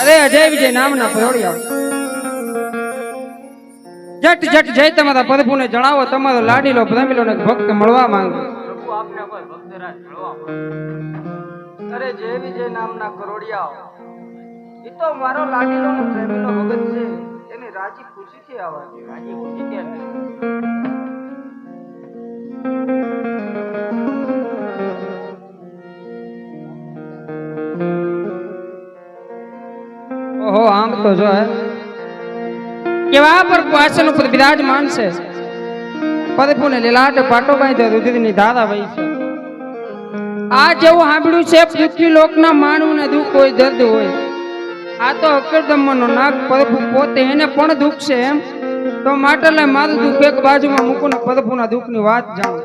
અરે અજય વિજય નામના પરોડિયા જટ જટ જય તમારા પદભુને જણાવો તમારો લાડીલો પ્રેમીલો ને ભક્ત મળવા માંગે. પ્રભુ આપને કોઈ ભક્તરાજ મળવા અરે જય વિજય નામના કરોડિયા એ તો મારો લાડીલો ને પ્રેમીલો ભગત છે. એની રાજી ખુશીથી આવવાની રાજી ખુશીથી. ઓહો આમ તો જો હે. કેવા પર આસન ઉપર બિરાજમાન છે. પદપુને લીલાટ પાટો બાંધ્યો રુધિરની ધારા વહી છે. આ જેવું સાંભળ્યું છે, પૃથ્વી લોકના માનવને દુઃખ હોય, દર્દ હોય. આ તો અકરદમનો નાગ પદપુ પોતે એને પણ દુઃખ છે એમ. તો માટે લઈ મારું દુઃખ એક બાજુમાં મૂકું ને પદપુના દુઃખની વાત જાણું.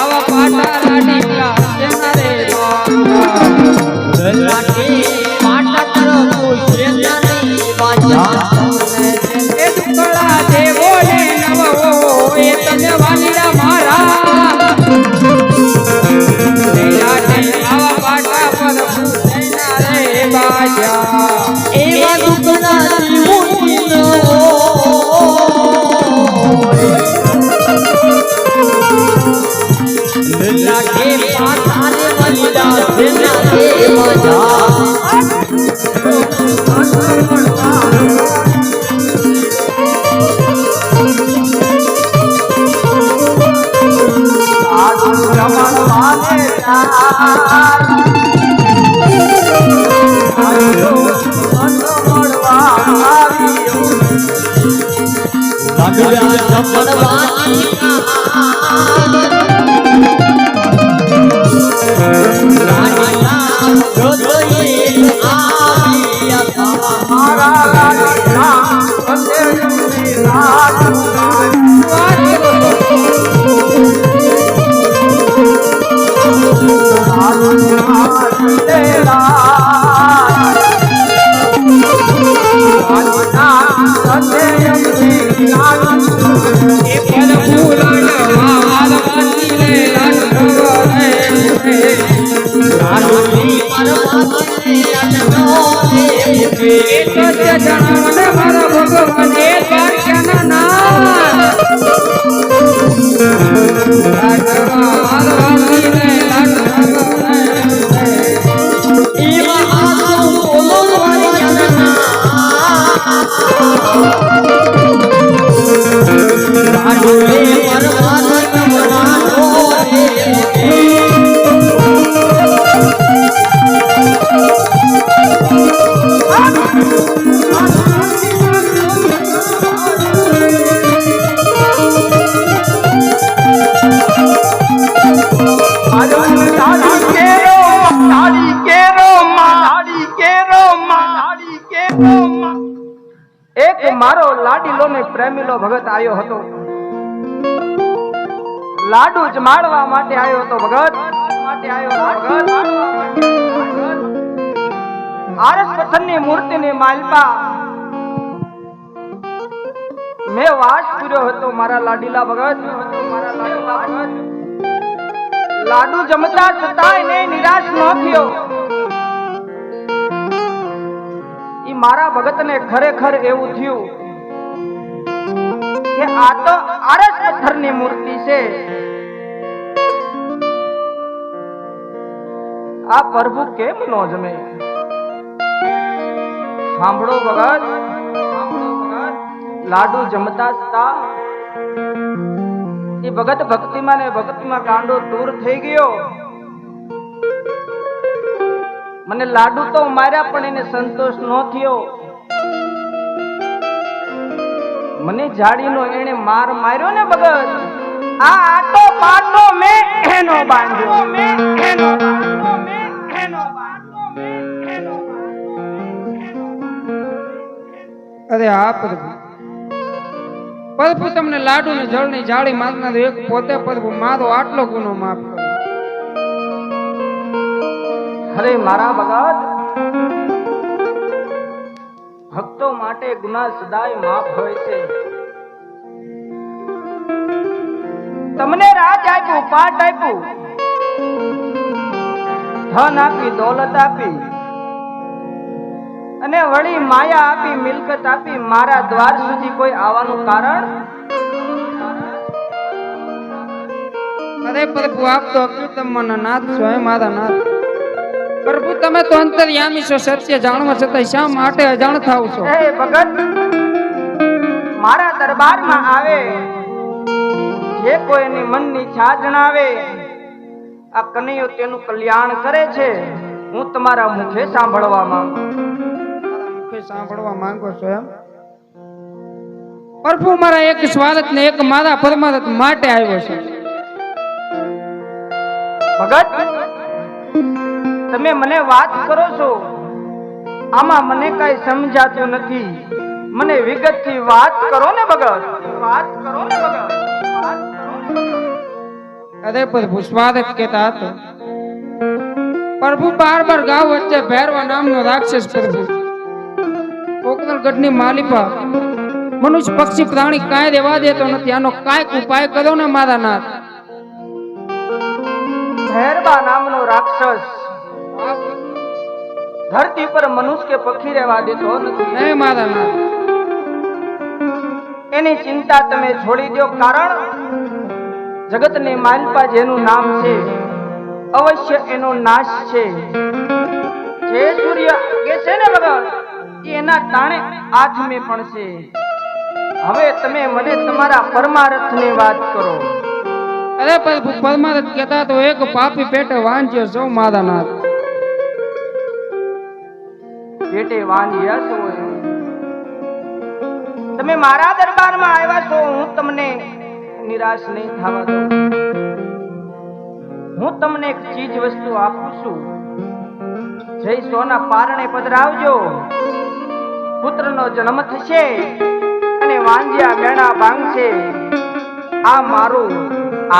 આવા પાટા લાડીલા કેના લાગડા મારો લાડીલો ને પ્રેમીલો ભગત આવ્યો હતો. લાડુ જમાડવા માટે આવ્યો હતો ભગત. માટે આવ્યો આરસ પથ્થરની મૂર્તિની માલપા. મેં વાસ પૂર્યો હતો મારા લાડીલા ભગત. લાડુ જમતા છતાંય નિરાશ ન થયો. મારા ભગતને ખરેખર એવું થયું કે આ તો આરસ પથ્થરની મૂર્તિ છે. આ પ્રભુ કેમ નો જમે? સાંભળો ભગત. લાડુ જમતા હતા. એ ભગત ભક્તિમાં ને ભક્તિમાં કાંડો દૂર થઈ ગયો. મને લાડુ તો માર્યા પણ એને સંતોષ ન થયો. મને જાડીનો એને માર માર્યો ને ભગત. આ આટો પાટો મે એનો બાંધ્યો મે એનો અરે હા, પ્રભુ. પ્રભુ તમને લાડુ ને જળની જાળી માંગના એક પોતે, પ્રભુ, મારો આટલો ગુનો માફ અરે મારા ભગત, ભક્તો માટે ગુના સદાય માફ હોય છે. તમને રાજ આપ્યું, પાઠ આપ્યું. ધન આપી, દોલત આપી. અને વળી માયા આપી, મિલકત આપી, મારા દ્વાર સુધી કોઈ આવવાનું કારણ? અરે પ્રભુ, આપ તો અકૃતમના નાથ સ્વયં મારા નાથ. પ્રભુ તમે તો અંતર્યામી છો સત્ય જાણવા છતાં શા માટે અજાણ થાવ છો? હે ભગત મારા દરબારમાં આવે. જે કોઈની મનની છા જણાવે આ કનૈયો તેનું કલ્યાણ કરે છે. હું તમારા મુખે સાંભળવા માંગુ મુખે સાંભળવા માંગો છો એમ? પ્રભુ મારા એક સ્વાર્થ ને એક મારા પરમાર્થ માટે આવ્યો છે. ભગત તમે મને વાત કરો છો? આમાં મને કઈ સમજાતું નથી. મને વિગતથી વાત કરો ને ભગત. વાત કરો ને ભગત. અરે પ્રભુ સ્વાગત કેતા હતો પ્રભુ બાર બાર ગાવ વચ્ચે ભૈરવા નામનો રાક્ષસ પ્રભુ કોકનલગઢની માલિપા. મનુષ્ય પક્ષી પ્રાણી કાંઈ દેવા દેતો નથી. આનો કાંઈક ઉપાય કરો ને મારા નાથ. ભૈરબા નામનો રાક્ષસ. ધરતી પર મનુષ્ય કે પક્ષી રહેવા દેતો નથી. મારા નાથ. એની ચિંતા તમે છોડી દો કારણ જગતને માલપા જેનું નામ છે અવશ્ય એનો નાશ છે. જે સૂર્ય કે છે ને ભગવાન એના તાણે આથમે પણ છે. હવે તમે મને તમારા પરમારથની વાત કરો. અરે પરમાર્થ કહેતા તો એક પાપી પેટે વાંચ્યો સૌ મારા નાથ. પેટે વાંધ્યા છો તમે મારા દરબારમાં આવ્યા છો, હું તમને નિરાશ નહીં થવા દઉં. હું તમને એક ચીજ વસ્તુ આપું છું. જય સોના પારણે પધરાવજો. પુત્રનો જન્મ થશે અને વાંજ્યા મેણા ભાંગશે. આ મારું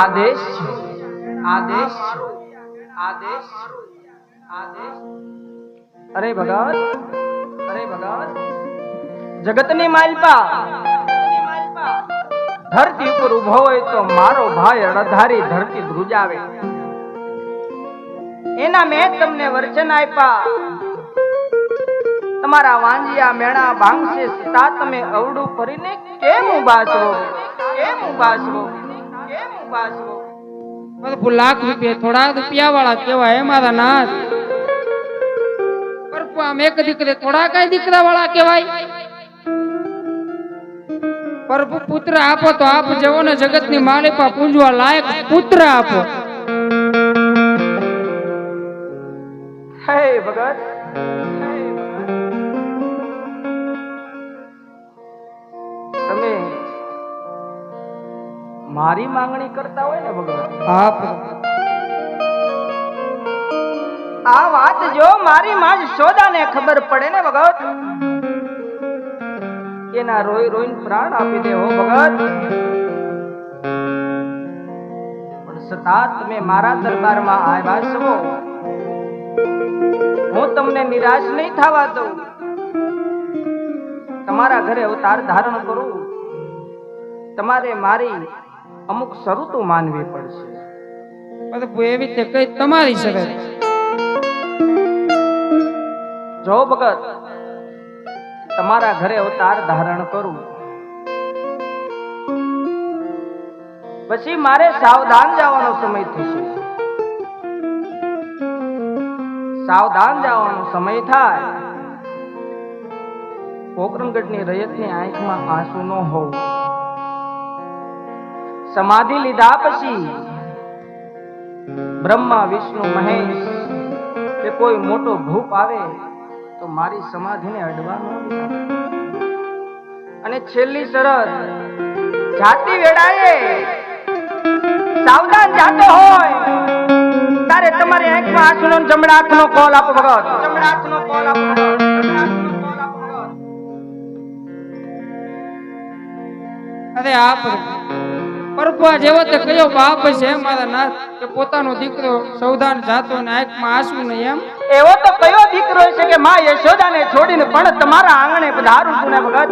આદેશ છે. આદેશ આદેશ આદેશ અરે ભગત અરે ભગત. જગતની માલપા ધરતી ઉપર ઊભો હોય તો મારો ભાઈ અડધારી ધરતી ધ્રુજાવે. એના મેં તમને વચન આપ્યા. તમારા વાંજિયા મેણા ભાંગશે સીતા તમે અવડું ફરીને કેમ ઊભા છો? કેમ ઊભા છો? કેમ ઊભા છો? લાખ રૂપિયા થોડા રૂપિયા વાળા કેવા હે મારા નાથ. પ્રભુ એક દીકરે થોડા કઈ દીકરા વાળા કહેવાય. પ્રભુ પુત્ર આપો તો આપ જેવો ને જગતની માલિકા પૂંજવા લાયક પુત્ર આપો. હે ભગત તમે મારી માંગણી કરતા હોય ને ભગવાન? પ્રભુ આ વાત જો મારી માં સોદાને ખબર પડે ને ભગત? એના રોઈ રોઈને પ્રાણ આપી દે હો ભગત. પણ સતા તમે મારા દરબારમાં આવ્યા છો. હું તમને નિરાશ નહીં થવા દઉં. તમારા ઘરે અવતાર ધારણ કરું. તમારે મારી અમુક શરૂતો માનવી પડશે. એવી રીતે કઈ તમારી શરત જો ભગત તમારા ઘરે અવતાર ધારણ કરું, પછી મારે સાવધાન જવાનો સમય થશે. સાવધાન જવાનો સમય થાય. પોકરણગઢની રયતની આંખમાં આંસુ ન હોવું. સમાધિ લીધા પછી બ્રહ્મા, વિષ્ણુ, મહેશ એ કોઈ મોટો ભૂપ આવે તો મારી સમાધિને અડવા અને છેલ્લી શરત, જાતિ વેળાએ સાવધાન જાતો હોય તારે તમારી આંખમાં આંસુનો જમણા હાથનો કોલ આપો ભગત. જમણા હાથનો કોલ આપો. અરે આપ પ્રભુ જેવો તે કયો બાપ છે, મારા નાથ? કે પોતાનો દીકરો સૌદાન જાતો ને આંખમાં આંસુ નહીં એમ. એવો તો કયો દીકરો છે કે માં યશોદાને છોડીને પણ તમારા આંગણે પધારું છું ને ભગત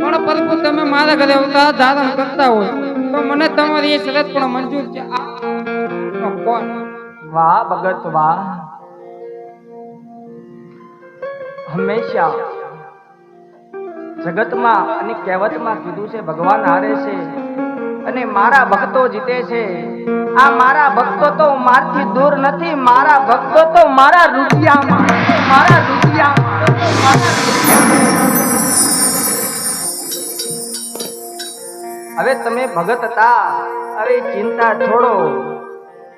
પણ પરપુ તમે મારા ઘરે અવતાર ધારણ કરતા હોય તો મને તમારી એ શરત પણ મંજૂર છે. આ કોણ? વાહ ભગત વાહ. હંમેશા જગતમાં અને કહેવતમાં કીધું છે ભગવાન હારે છે. અને મારા ભક્તો જીતે છે. આ મારા ભક્તો તો મારથી દૂર નથી, મારા ભક્તો તો મારા રૂપિયામાં મારા રૂપિયામાં હવે તમે ભગત હતા. હવે ચિંતા છોડો.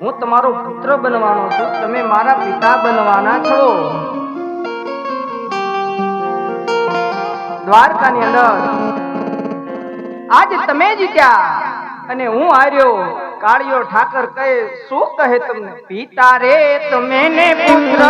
હું તમારો પુત્ર બનવાનો છું. તમે મારા પિતા બનવાના છો. દ્વારકાની અંદર. આજ તમે જીત્યા. અને હું હાર્યો કાળિયો ઠાકર કહે શું કહે તમને? પિતા રે તમે ને પુત્ર.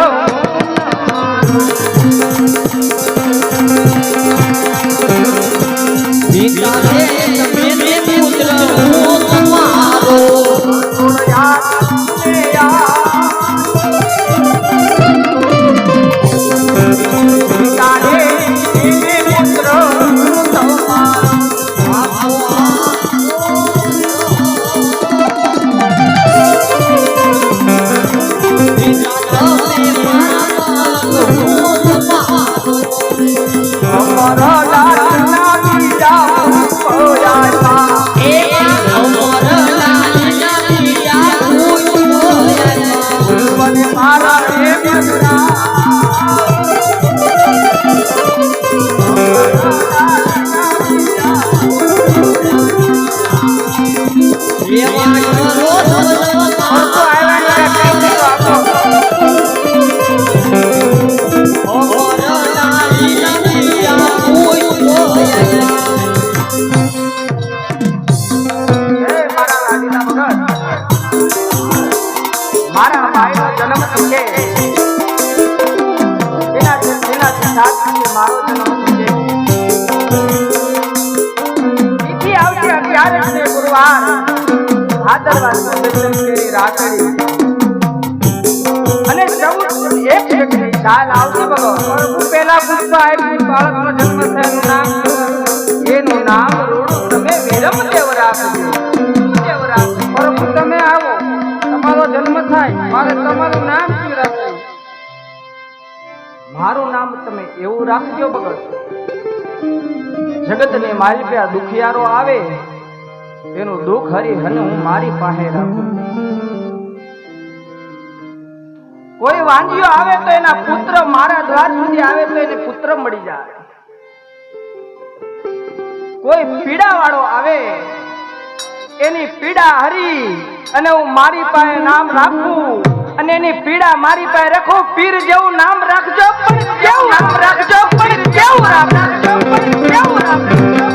અને ચૌદ એક વ્યક્તિ ચાલ આવશે ભગવાન. પ્રભુ પહેલા આપ્યું બાળકનો જન્મ થયાનું નામ એનું નામ રૂડું તમે રાખજો વિરમદેવ રાખજો તમે આવો. તમારો જન્મ થાય, મારે તમારું નામ મારું નામ તમે એવું રાખજો બગડ જગતને માલપ્યા દુખિયારો આવે. એનું દુઃખ હરી અને હું મારી પાસે રાખું. કોઈ વાંજીઓ આવે તો એના પુત્ર મારા દ્વાર સુધી આવે તો એને પુત્ર મળી જાય. કોઈ પીડા વાળો આવે, એની પીડા હરી અને હું મારી પાસે નામ રાખું અને એની પીડા મારી પાસે રાખો, પીર જેવું નામ રાખજો પણ કેવું નામ રાખજો પણ કેવું નામ રાખજો પણ કેવું નામ રાખજો.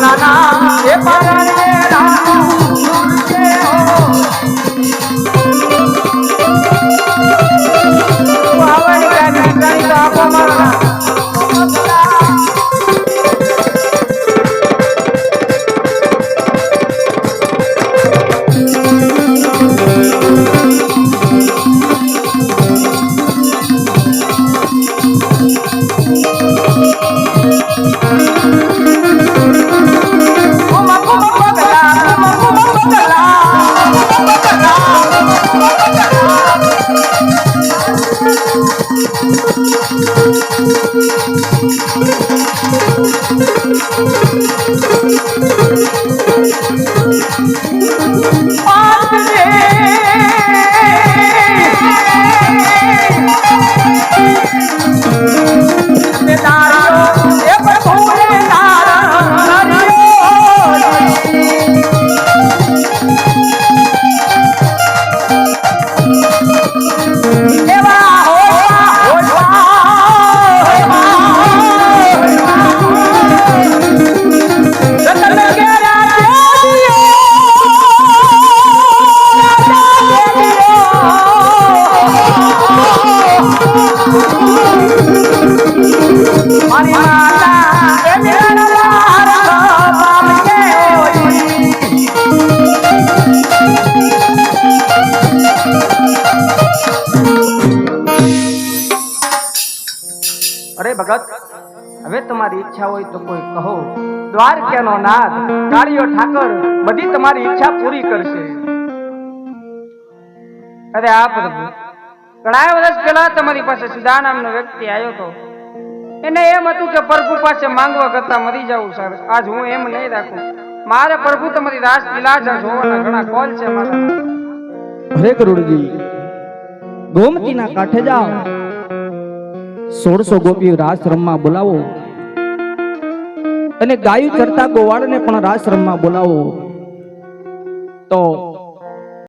અરે ઈચ્છા હોય તો કોઈ કહો. દ્વારકાનો નાથ, કાળિયો ઠાકર, બધી તમારી ઈચ્છા પૂરી કરશે. અરે આ પ્રભુ ઘણા વર્ષ પહેલા તમારી પાસે સુધા નામનો વ્યક્તિ આવ્યો હતો એને એમ હતું કે પ્રભુ પાસે માંગવા કરતા મરી જવું સર આજ હું એમ નહીં રાખું. મારે પ્રભુ તમારી રાસ લીલા જોવાના ઘણા કોલ છે મારા. હરે ગરુડજી, ગોમતીના કાંઠે જાઓ. સોળસો ગોપીઓ રાસ રમવા બોલાવો. અને ગાયું ચરતા ગોવાળને પણ આશ્રમમાં બોલાવો. તો